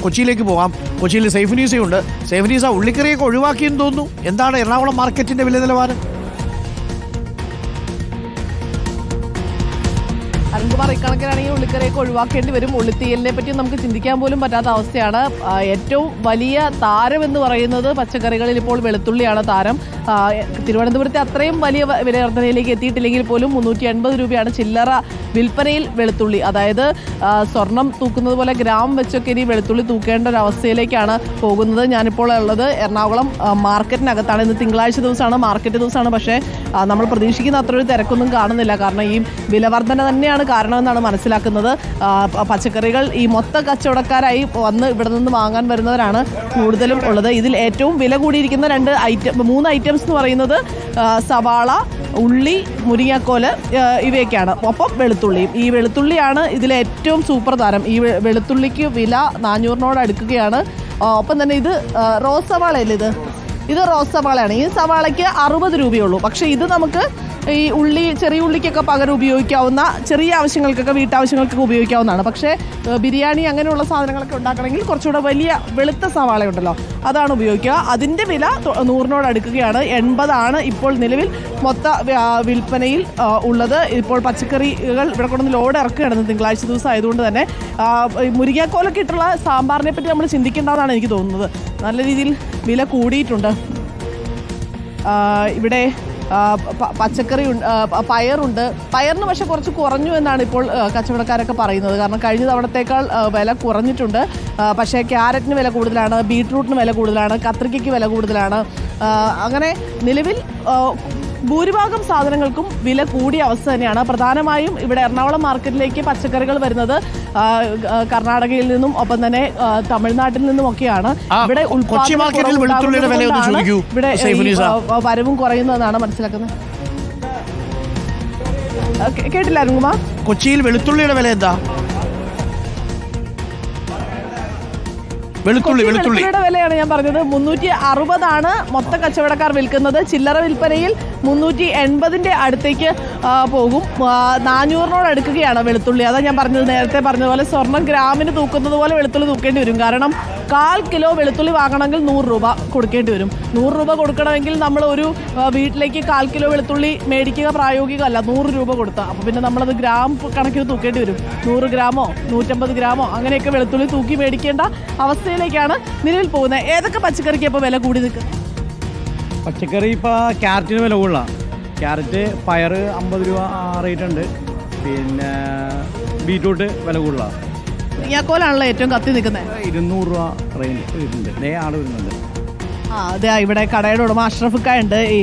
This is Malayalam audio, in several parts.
കൊച്ചിയിലേക്ക് പോകാം. കൊച്ചിയിൽ സേഫ് ന്യൂസേ ഉണ്ട്. സേഫ് ന്യൂസ് ആ ഉള്ളിക്കറിയൊക്കെ ഒഴിവാക്കിയെന്ന് തോന്നുന്നു. എന്താണ് എറണാകുളം മാർക്കറ്റിന്റെ വില നിലവാരം അരുൺകുമാർ ഇക്കണക്കിനാണെങ്കിൽ ഉള്ളിക്കറിയൊക്കെ ഒഴിവാക്കേണ്ടി വരും. ഉള്ളിത്തീയലിനെ പറ്റി നമുക്ക് ചിന്തിക്കാൻ പോലും പറ്റാത്ത അവസ്ഥയാണ്. ഏറ്റവും വലിയ താരം എന്ന് പറയുന്നത് പച്ചക്കറികളിൽ ഇപ്പോൾ വെളുത്തുള്ളിയാണ് താരം. തിരുവനന്തപുരത്തെ അത്രയും വലിയ വിലവർദ്ധനയിലേക്ക് എത്തിയിട്ടില്ലെങ്കിൽ പോലും മുന്നൂറ്റി എൺപത് രൂപയാണ് ചില്ലറ വിൽപ്പനയിൽ വെളുത്തുള്ളി. അതായത് സ്വർണം തൂക്കുന്നത് പോലെ ഗ്രാം വെച്ചൊക്കെ ഇനി വെളുത്തുള്ളി തൂക്കേണ്ട ഒരു അവസ്ഥയിലേക്കാണ് പോകുന്നത്. ഞാനിപ്പോൾ ഉള്ളത് എറണാകുളം മാർക്കറ്റിനകത്താണ്. ഇന്ന് തിങ്കളാഴ്ച ദിവസമാണ് മാർക്കറ്റ് ദിവസമാണ്. പക്ഷേ നമ്മൾ പ്രതീക്ഷിക്കുന്ന അത്ര ഒരു തിരക്കൊന്നും കാണുന്നില്ല. കാരണം ഈ വിലവർദ്ധന തന്നെയാണ് കാരണമെന്നാണ് മനസ്സിലാക്കുന്നത്. പച്ചക്കറികൾ ഈ മൊത്ത കച്ചവടക്കാരായി വന്ന് ഇവിടെ നിന്ന് വാങ്ങാൻ വരുന്നവരാണ് കൂടുതലും ഉള്ളത്. ഇതിൽ ഏറ്റവും വില കൂടിയിരിക്കുന്ന രണ്ട് ഐറ്റം മൂന്ന് ഐറ്റംസ് എന്ന് പറയുന്നത് സവാള ഉള്ളി മുരിങ്ങാക്കോൽ ഇവയൊക്കെയാണ്. ഒപ്പം വെളുത്തുള്ളിയും. ഈ വെളുത്തുള്ളിയാണ് ഇതിലെ ഏറ്റവും സൂപ്പർ താരം. ഈ വെളുത്തുള്ളിക്ക് വില നാനൂറിനോട് അടുക്കുകയാണ്. ഒപ്പം തന്നെ ഇത് റോസ് സവാളയല്ലേ ഇത്? ഇത് റോസ് സവാളയാണ്. ഈ സവാളയ്ക്ക് അറുപത് രൂപയുള്ളൂ പക്ഷേ ഇത് നമുക്ക് ഈ ഉള്ളി ചെറിയ ഉള്ളിക്കൊക്കെ പകരം ഉപയോഗിക്കാവുന്ന ചെറിയ ആവശ്യങ്ങൾക്കൊക്കെ വീട്ടാവശ്യങ്ങൾക്കൊക്കെ ഉപയോഗിക്കാവുന്നതാണ്. പക്ഷേ ബിരിയാണി അങ്ങനെയുള്ള സാധനങ്ങളൊക്കെ ഉണ്ടാക്കണമെങ്കിൽ കുറച്ചുകൂടെ വലിയ വെളുത്ത സവാള ഉണ്ടല്ലോ അതാണ് ഉപയോഗിക്കുക. അതിന്റെ വില നൂറിനോട് അടുക്കുകയാണ്. എൺപതാണ് ഇപ്പോൾ നിലവിൽ മൊത്ത വിൽപ്പനയിൽ ഉള്ളത്. ഇപ്പോൾ പച്ചക്കറികൾ ഇവിടെ കൊണ്ടുവന്ന് ലോഡ് ഇറക്കുകയാണ് തിങ്കളാഴ്ച ദിവസം ആയതുകൊണ്ട് തന്നെ മുരിങ്ങാക്കോലൊക്കെ ഇട്ടുള്ള സാമ്പാറിനെ പറ്റി നമ്മൾ ചിന്തിക്കേണ്ടതാണ് എനിക്ക് തോന്നുന്നത്. നല്ല രീതിയിൽ വില കൂടിയിട്ടുണ്ട്. ഇവിടെ പച്ചക്കറി പയറുണ്ട്. പയറിന് പക്ഷെ കുറച്ച് കുറഞ്ഞു എന്നാണ് ഇപ്പോൾ കച്ചവടക്കാരൊക്കെ പറയുന്നത്. കാരണം കഴിഞ്ഞ തവണത്തേക്കാൾ വില കുറഞ്ഞിട്ടുണ്ട്. പക്ഷേ ക്യാരറ്റിന് വില കൂടുതലാണ് ബീട്രൂട്ടിന് വില കൂടുതലാണ് കത്രിക്കയ്ക്ക് വില കൂടുതലാണ്. അങ്ങനെ നിലവിൽ ഭൂരിഭാഗം സാധനങ്ങൾക്കും വില കൂടിയ അവസ്ഥ തന്നെയാണ്. പ്രധാനമായും ഇവിടെ എറണാകുളം മാർക്കറ്റിലേക്ക് പച്ചക്കറികൾ വരുന്നത് കർണാടകയിൽ നിന്നും ഒപ്പം തന്നെ തമിഴ്നാട്ടിൽ നിന്നും ഒക്കെയാണ്. ഇവിടെ ഇവിടെ വരവും കുറയുന്നതെന്നാണ് മനസ്സിലാക്കുന്നത്. കേട്ടില്ല അരുൺകുമാർ കൊച്ചിയിൽ വെളുത്തുള്ളിയുടെ വില എന്താ? വെളുത്തുള്ളി. വെളുത്തുള്ളിയുടെ വിലയാണ് ഞാൻ പറഞ്ഞത്. മുന്നൂറ്റി അറുപതാണ് മൊത്ത കച്ചവടക്കാർ വിൽക്കുന്നത്. ചില്ലറ വിൽപ്പനയിൽ മുന്നൂറ്റി എൺപതിന്റെ അടുത്തേക്ക് പോകും. നാനൂറിനോട് അടുക്കുകയാണ് വെളുത്തുള്ളി. അതാ ഞാൻ പറഞ്ഞത് നേരത്തെ പറഞ്ഞതുപോലെ സ്വർണം ഗ്രാമിന് തൂക്കുന്നത് പോലെ വെളുത്തുള്ളി തൂക്കേണ്ടി വരും. കാരണം കാൽ കിലോ വെളുത്തുള്ളി വാങ്ങണമെങ്കിൽ നൂറ് രൂപ കൊടുക്കേണ്ടി വരും. നൂറ് രൂപ കൊടുക്കണമെങ്കിൽ നമ്മൾ ഒരു വീട്ടിലേക്ക് കാൽ കിലോ വെളുത്തുള്ളി മേടിക്കുക പ്രായോഗികമല്ല. നൂറ് രൂപ കൊടുത്താൽ അപ്പോൾ പിന്നെ നമ്മളത് ഗ്രാം കണക്കിന് തൂക്കേണ്ടി വരും. നൂറ് ഗ്രാമോ നൂറ്റമ്പത് ഗ്രാമോ അങ്ങനെയൊക്കെ വെളുത്തുള്ളി തൂക്കി മേടിക്കേണ്ട അവസ്ഥയിലേക്കാണ് നിലവിൽ പോകുന്നത്. ഏതൊക്കെ പച്ചക്കറിക്ക് ഇപ്പോൾ വില കൂടി നിൽക്കുന്നത് പച്ചക്കറി ഇപ്പോൾ ക്യാരറ്റിന് വില കൂടുതലാണ് ക്യാരറ്റ് പയർ അമ്പത് രൂപ റേറ്റ് ഉണ്ട്. പിന്നെ ബീറ്റ്റൂട്ട് വില കൂടുതലാണ് ഏറ്റവും കത്തി നിൽക്കുന്നത് ഇരുന്നൂറ് രൂപ റേറ്റ് വരുന്നുണ്ട്. ആൾ വരുന്നുണ്ട്. ആ അതെ ഇവിടെ കടയുടെ ഉടമ അഷ്റഫ് ഉണ്ട് ഈ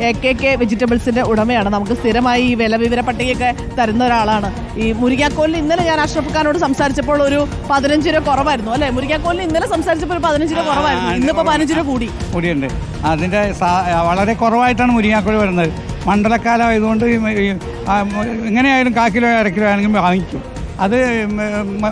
എ കെ കെ വെജിറ്റബിൾസിന്റെ ഉടമയാണ്. നമുക്ക് സ്ഥിരമായി ഈ വില വിവര പട്ടികയൊക്കെ തരുന്ന ഒരാളാണ്. ഈ മുരിക്കാക്കോലിൽ ഇന്നലെ ഞാൻ അഷ്റഫ് ഖാനോട് സംസാരിച്ചപ്പോൾ ഒരു പതിനഞ്ച് രൂപ കുറവായിരുന്നു. അല്ലേ? മുരിക്കാക്കോലിൽ ഇന്നലെ സംസാരിച്ചപ്പോൾ ഒരു പതിനഞ്ച് രൂപ കുറവായിരുന്നു. ഇന്നിപ്പോൾ പതിനഞ്ച് രൂപ കൂടി. കൂടിയുണ്ട്. അതിന്റെ സാ- വളരെ കുറവായിട്ടാണ് മുരിങ്ങാക്കോൽ വരുന്നത്. മണ്ഡലക്കാലം ആയതുകൊണ്ട് ഈ മ- ഈ ആ മ- എങ്ങനെയായാലും കാ കിലോ അര കിലോ ആണെങ്കിലും വാങ്ങിക്കും. അത്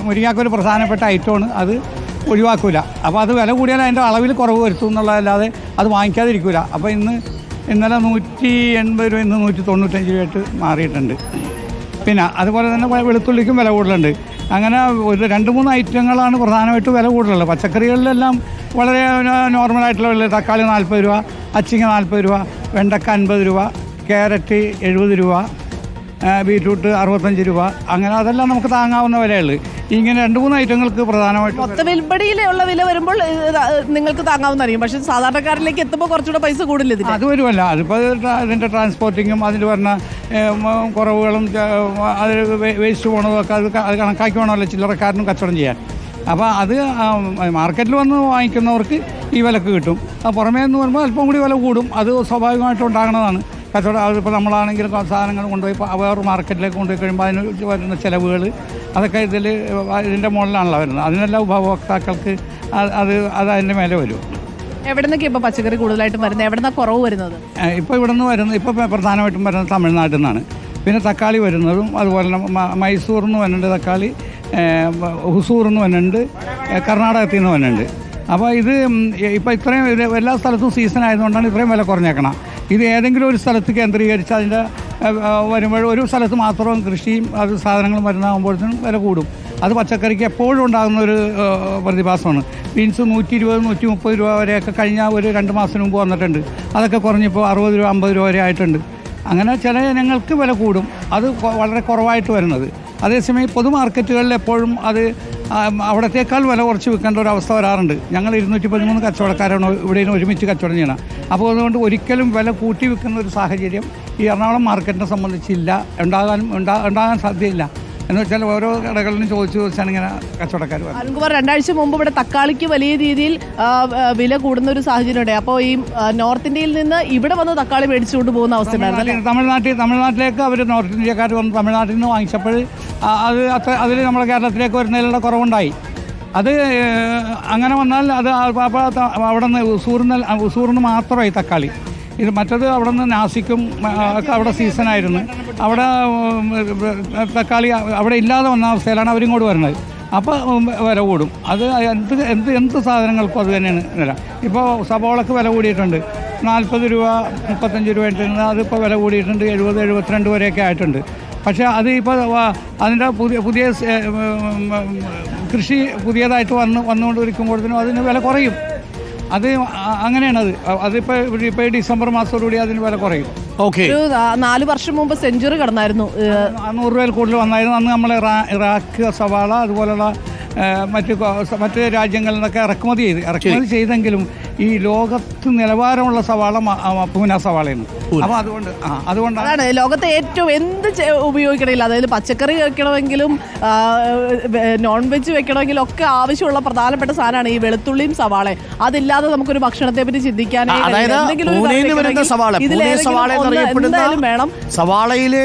മുരിങ്ങാക്കോൽ പ്രധാനപ്പെട്ട ഐറ്റമാണ്. അത് ഒഴിവാക്കൂല. അപ്പോൾ അത് വില കൂടിയാൽ അതിന്റെ അളവിൽ കുറവ് വരുത്തും എന്നുള്ളതല്ലാതെ അത് വാങ്ങിക്കാതിരിക്കൂല. അപ്പോൾ ഇന്ന് ഇന്നലെ നൂറ്റി എൺപത് രൂപ ഇന്ന് നൂറ്റി തൊണ്ണൂറ്റഞ്ച് രൂപയായിട്ട് മാറിയിട്ടുണ്ട്. പിന്നെ അതുപോലെ തന്നെ വെളുത്തുള്ളിക്കും വില കൂടുതലുണ്ട്. അങ്ങനെ ഒരു രണ്ട് മൂന്ന് ഐറ്റങ്ങളാണ് പ്രധാനമായിട്ട് വില കൂടുതലുള്ളത്. പച്ചക്കറികളിലെല്ലാം വളരെ നോർമലായിട്ടുള്ള വില. തക്കാളി നാൽപ്പത് രൂപ അച്ചിങ്ങ നാൽപ്പത് രൂപ വെണ്ടക്ക അൻപത് രൂപ ക്യാരറ്റ് എഴുപത് രൂപ ബീറ്റ്റൂട്ട് അറുപത്തഞ്ച് രൂപ. അങ്ങനെ അതെല്ലാം നമുക്ക് താങ്ങാവുന്ന വിലയുള്ളൂ ഇങ്ങനെ രണ്ട് മൂന്ന് ഐറ്റങ്ങൾക്ക് പ്രധാനമായിട്ട് മൊത്ത വിൽപ്പടിയിലുള്ള വില വരുമ്പോൾ നിങ്ങൾക്ക് താങ്ങാവുന്നതായിരിക്കും. പക്ഷെ സാധാരണക്കാരിലേക്ക് എത്തുമ്പോൾ കുറച്ചുകൂടെ പൈസ കൂടില്ല അത് വരുമല്ല. അതിപ്പോൾ അതിന്റെ ട്രാൻസ്പോർട്ടിങ്ങും അതിന് പറഞ്ഞ കുറവുകളും അത് അതിൽ വേസ്റ്റ് പോണതും ഒക്കെ അത് അത് കണക്കാക്കി വേണമല്ലോ ചില്ലറക്കാരനും കച്ചവടം ചെയ്യാൻ. അപ്പോൾ അത് മാർക്കറ്റിൽ വന്ന് വാങ്ങിക്കുന്നവർക്ക് ഈ വിലക്ക് കിട്ടും. പുറമേ എന്ന് പറയുമ്പോൾ അല്പം കൂടി വില കൂടും. അത് സ്വാഭാവികമായിട്ട് ഉണ്ടാകുന്നതാണ് കച്ചവടം അതിപ്പോൾ നമ്മളാണെങ്കിലും സാധനങ്ങൾ കൊണ്ടുപോയി പ- വേറെ മാർക്കറ്റിലേക്ക് കൊണ്ടുപോയി കഴിയുമ്പോൾ അതിന് വരുന്ന ചിലവുകൾ അതൊക്കെ ഇതിൽ ഇതിന്റെ മുകളിലാണല്ലോ വരുന്നത്. അതിനെല്ലാം ഉപഭോക്താക്കൾക്ക് അത് അത് അത് അതിന്റെ മേലെ വരും. എവിടെ നിന്നൊക്കെ ഇപ്പോൾ പച്ചക്കറി കൂടുതലായിട്ടും വരുന്നത്? എവിടെ നിന്നാണ് കുറവ് വരുന്നത്? ഇപ്പോൾ ഇവിടെ നിന്ന് വരുന്നത് ഇപ്പോൾ പ്രധാനമായിട്ടും വരുന്നത് തമിഴ്നാട്ടിൽ നിന്നാണ്. പിന്നെ തക്കാളി വരുന്നതും അതുപോലെ തന്നെ മൈസൂർ മൈസൂറിൽ നിന്ന് വരുന്നുണ്ട് തക്കാളി ഹുസൂറിൽ നിന്ന് വരുന്നുണ്ട് കർണാടകത്തിൽ നിന്ന് വരുന്നുണ്ട്. അപ്പോൾ ഇത് ഇപ്പോൾ ഇത്രയും എല്ലാ സ്ഥലത്തും സീസൺ ആയതുകൊണ്ടാണ് ഇത്രയും വില കുറഞ്ഞേക്കണം ഇത് ഏതെങ്കിലും ഒരു സ്ഥലത്ത് കേന്ദ്രീകരിച്ച് അതിന്റെ വരുമ്പോൾ ഒരു സ്ഥലത്ത് മാത്രം കൃഷിയും അത് സാധനങ്ങളും വരുന്നതാകുമ്പോഴത്തേനും വില കൂടും. അത് പച്ചക്കറിക്ക് എപ്പോഴും ഉണ്ടാകുന്ന ഒരു പ്രതിഭാസമാണ്. ബീൻസ് നൂറ്റി ഇരുപത് നൂറ്റി മുപ്പത് രൂപ വരെയൊക്കെ കഴിഞ്ഞ ഒരു രണ്ട് മാസം മുമ്പ് വന്നിട്ടുണ്ട്. അതൊക്കെ കുറഞ്ഞിപ്പോൾ അറുപത് രൂപ അമ്പത് രൂപ വരെ ആയിട്ടുണ്ട്. അങ്ങനെ ചില ഇനങ്ങൾക്ക് വില കൂടും. അത് വളരെ കുറവായിട്ട് വരുന്നത്. അതേസമയം പൊതു മാർക്കറ്റുകളിൽ എപ്പോഴും അത് അവിടത്തേക്കാൾ വില കുറച്ച് വിൽക്കേണ്ട ഒരു അവസ്ഥ വരാറുണ്ട്. ഞങ്ങൾ ഇരുന്നൂറ്റി പതിമൂന്ന് കച്ചവടക്കാരാണ് ഇവിടെ ഇരുന്ന് ഒരുമിച്ച് കച്ചവടം ചെയ്യണം. അപ്പോൾ അതുകൊണ്ട് ഒരിക്കലും വില കൂട്ടി വിൽക്കുന്ന ഒരു സാഹചര്യം ഈ എറണാകുളം മാർക്കറ്റിനെ സംബന്ധിച്ചില്ല. ഉണ്ടാകാനും ഉണ്ടാ ഉണ്ടാകാൻ സാധ്യതയില്ല. എന്ന് വെച്ചാൽ ഓരോ കടകളിലും ചോദിച്ചു ചോദിച്ചാണ് ഇങ്ങനെ കച്ചവടക്കാർ അരുൺകുമാർ രണ്ടാഴ്ച മുമ്പ് ഇവിടെ തക്കാളിക്ക് വലിയ രീതിയിൽ വില കൂടുന്ന ഒരു സാഹചര്യം ഉണ്ട് അപ്പോൾ ഈ നോർത്ത് ഇന്ത്യയിൽ നിന്ന് ഇവിടെ വന്ന് തക്കാളി മേടിച്ചുകൊണ്ട് പോകുന്ന അവസ്ഥ ഉണ്ടായിരുന്നു? തമിഴ്നാട്ടിൽ തമിഴ്നാട്ടിലേക്ക് അവർ നോർത്ത് ഇന്ത്യക്കാർ വന്ന് തമിഴ്നാട്ടിൽ നിന്ന് വാങ്ങിച്ചപ്പോൾ അത് അത്ര അതിൽ നമ്മുടെ കേരളത്തിലേക്ക് വരുന്നതിലുള്ള കുറവുണ്ടായി. അത് അങ്ങനെ വന്നാൽ അത് അവിടെ നിന്ന് ഉസൂറിന് ഉസൂറിന് മാത്രമായി തക്കാളി. ഇത് മറ്റത് അവിടെ നിന്ന് നാസിക്കും ഒക്കെ അവിടെ സീസണായിരുന്നു അവിടെ തക്കാളി അവിടെ ഇല്ലാതെ വന്ന അവസ്ഥയിലാണ് അവരിങ്ങോട്ട് വരുന്നത്. അപ്പോൾ വില കൂടും. അത് എന്ത് എന്ത് എന്ത് സാധനങ്ങൾക്കും അത് തന്നെയാണ് വില. ഇപ്പോൾ സബോളക്ക് വില കൂടിയിട്ടുണ്ട്. നാൽപ്പത് രൂപ മുപ്പത്തഞ്ച് രൂപ ആയിട്ടുണ്ട് അതിപ്പോൾ വില കൂടിയിട്ടുണ്ട് എഴുപത് എഴുപത്തിരണ്ട് വരെയൊക്കെ ആയിട്ടുണ്ട്. പക്ഷേ അത് ഇപ്പോൾ അതിന്റെ പുതിയ പുതിയ കൃഷി പുതിയതായിട്ട് വന്ന് വന്നുകൊണ്ടിരിക്കുമ്പോഴത്തേനും അതിന് വില കുറയും. അത് അങ്ങനെയാണ് അത്. അതിപ്പോ ഇപ്പൊ ഡിസംബർ മാസത്തോടുകൂടി അതിന് വില കുറയും. ഓക്കെ. ഒരു നാ- നാല് വർഷം മുമ്പ് സെഞ്ചുറി കടന്നായിരുന്നു. ഏഹ്, നൂറ് രൂപയിൽ കൂടുതൽ വന്നായിരുന്നു. അന്ന് നമ്മൾ ഇറാഖ് സവാള അതുപോലുള്ള മറ്റ് കൊ- മറ്റ് രാജ്യങ്ങളിൽ നിന്നൊക്കെ ഇറക്കുമതി ചെയ്ത് ഇറക്കുമതി ചെയ്തെങ്കിലും ഈ ലോകത്ത് നിലവാരമുള്ള സവാള പൂന സവാളയാണ്. അപ്പൊ അതുകൊണ്ട് ആ അതുകൊണ്ടാണ് അതാണ് ലോകത്തെ ഏറ്റവും എന്ത് ഉപയോഗിക്കണമെങ്കിൽ ഉപയോഗിക്കണമെങ്കിലും അതായത് പച്ചക്കറി വെക്കണമെങ്കിലും നോൺ വെജ് വെക്കണമെങ്കിലും ഒക്കെ ആവശ്യമുള്ള പ്രധാനപ്പെട്ട സാധനമാണ് ഈ വെളുത്തുള്ളിയും സവാളയും. അതില്ലാതെ നമുക്കൊരു ഭക്ഷണത്തെ പറ്റി ചിന്തിക്കാനേ എന്തായാലും വേണം. സവാളയിലെ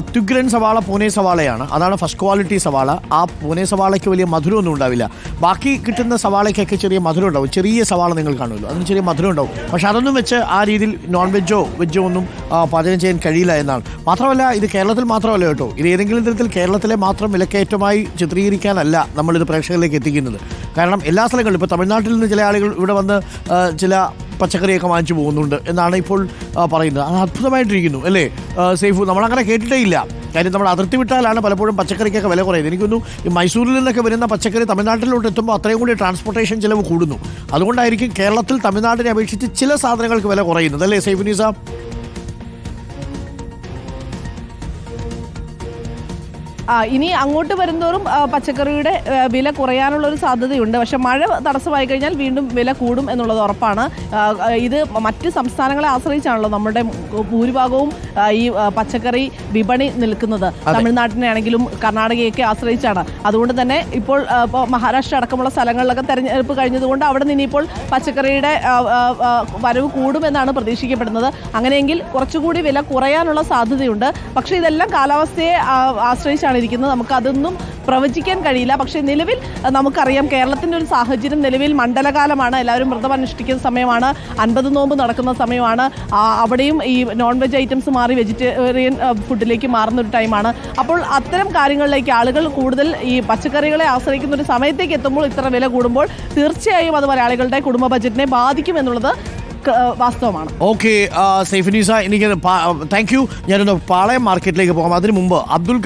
അത്യുഗ്രൻ സവാള പൂനെ സവാളയാണ്. അതാണ് ഫസ്റ്റ് ക്വാളിറ്റി സവാള. ആ പൂനെ സവാളയ്ക്ക് വലിയ മധുരമൊന്നും ഉണ്ടാവില്ല. ബാക്കി കിട്ടുന്ന സവാളയ്ക്കൊക്കെ ചെറിയ മധുരം ഉണ്ടാവും. ചെറിയ സവാള നിങ്ങൾ കാണുമല്ലോ. അതിന് ചെറിയ മധുരം ഉണ്ടാവും. പക്ഷെ അതൊന്നും വെച്ച് ആ രീതിയിൽ നോൺ വെജോ വെജോ ഒന്നും പാചകം ചെയ്യാൻ കഴിയില്ല എന്നാണ്. മാത്രമല്ല ഇത് കേരളത്തിൽ മാത്രമല്ല കേട്ടോ. ഇത് ഏതെങ്കിലും തരത്തിൽ കേരളത്തിലെ മാത്രം വിലക്കയറ്റമായി ചിത്രീകരിക്കാനല്ല നമ്മളിത് പ്രേക്ഷകരിലേക്ക് എത്തിക്കുന്നത്. കാരണം എല്ലാ സ്ഥലങ്ങളിലും ഇപ്പോൾ തമിഴ്നാട്ടിൽ നിന്ന് ചില ആളുകൾ ഇവിടെ വന്ന് ചില പച്ചക്കറിയൊക്കെ വാങ്ങിച്ചു പോകുന്നുണ്ട് എന്നാണ് ഇപ്പോൾ പറയുന്നത്. അത് അത്ഭുതമായിട്ടിരിക്കുന്നു അല്ലേ? സേഫ് നമ്മളങ്ങനെ കേട്ടിട്ടേ ഇല്ല. കാര്യം നമ്മൾ അതിർത്തി വിട്ടാലാണ് പലപ്പോഴും പച്ചക്കറിക്കൊക്കെ വില കുറയുന്നത്. എനിക്കൊന്നു ഈ മൈസൂരിൽ നിന്നൊക്കെ വരുന്ന പച്ചക്കറി തമിഴ്നാട്ടിലോട്ട് എത്തുമ്പോൾ അത്രയും കൂടി ട്രാൻസ്പോർട്ടേഷൻ ചിലവ് കൂടുന്നു. അതുകൊണ്ടായിരിക്കും കേരളത്തിൽ തമിഴ്നാടിനെ അപേക്ഷിച്ച് ചില സാധനങ്ങൾക്ക് വില കുറയുന്നത്. അല്ലേ സേഫു നിസ ആ ഇനി അങ്ങോട്ട് വരുന്തോറും പച്ചക്കറിയുടെ വില കുറയാനുള്ള ഒരു സാധ്യതയുണ്ട്. പക്ഷെ മഴ തടസ്സമായി കഴിഞ്ഞാൽ വീണ്ടും വില കൂടും എന്നുള്ളത് ഉറപ്പാണ്. ഇത് മറ്റ് സംസ്ഥാനങ്ങളെ ആശ്രയിച്ചാണല്ലോ നമ്മുടെ ഭൂരിഭാഗവും ഈ പച്ചക്കറി വിപണി നിൽക്കുന്നത്. തമിഴ്നാട്ടിനെ ആണെങ്കിലും കർണാടകയൊക്കെ ആശ്രയിച്ചാണ്. അതുകൊണ്ട് തന്നെ ഇപ്പോൾ ഇപ്പോൾ മഹാരാഷ്ട്ര അടക്കമുള്ള സ്ഥലങ്ങളിലൊക്കെ തെരഞ്ഞെടുപ്പ് കഴിഞ്ഞതുകൊണ്ട് അവിടെ നിന്ന് ഇപ്പോൾ പച്ചക്കറിയുടെ വരവ് കൂടുമെന്നാണ് പ്രതീക്ഷിക്കപ്പെടുന്നത്. അങ്ങനെയെങ്കിൽ കുറച്ചുകൂടി വില കുറയാനുള്ള സാധ്യതയുണ്ട്. പക്ഷേ ഇതെല്ലാം കാലാവസ്ഥയെ ആശ്രയിച്ചാണ് ഇരിക്കുന്നത് നമുക്ക് അതൊന്നും പ്രവചിക്കാൻ കഴിയില്ല. പക്ഷേ നിലവിൽ നമുക്കറിയാം കേരളത്തിന്റെ ഒരു സാഹചര്യം നിലവിൽ മണ്ഡലകാലമാണ്. എല്ലാവരും വ്രതം അനുഷ്ഠിക്കുന്ന സമയമാണ്. അൻപത് നോമ്പ് നടക്കുന്ന സമയമാണ്. അവിടെയും ഈ നോൺ വെജ് ഐറ്റംസ് മാറി വെജിറ്റേറിയൻ ഫുഡിലേക്ക് മാറുന്ന ഒരു ടൈമാണ്. അപ്പോൾ അത്തരം കാര്യങ്ങളിലേക്ക് ആളുകൾ കൂടുതൽ ഈ പച്ചക്കറികളെ ആശ്രയിക്കുന്ന ഒരു സമയത്തേക്ക് എത്തുമ്പോൾ ഇത്ര വില കൂടുമ്പോൾ തീർച്ചയായും അത് മലയാളികളുടെ കുടുംബ ബജറ്റിനെ ബാധിക്കും എന്നുള്ളത് വാസ്തവമാണ്. ഓക്കെ സേഫ് നിസ എനിക്ക് താങ്ക് യു. ഞാനൊന്ന് പാളയം മാർക്കറ്റിലേക്ക് പോകാം. അതിനു മുമ്പ് അബ്ദുൽ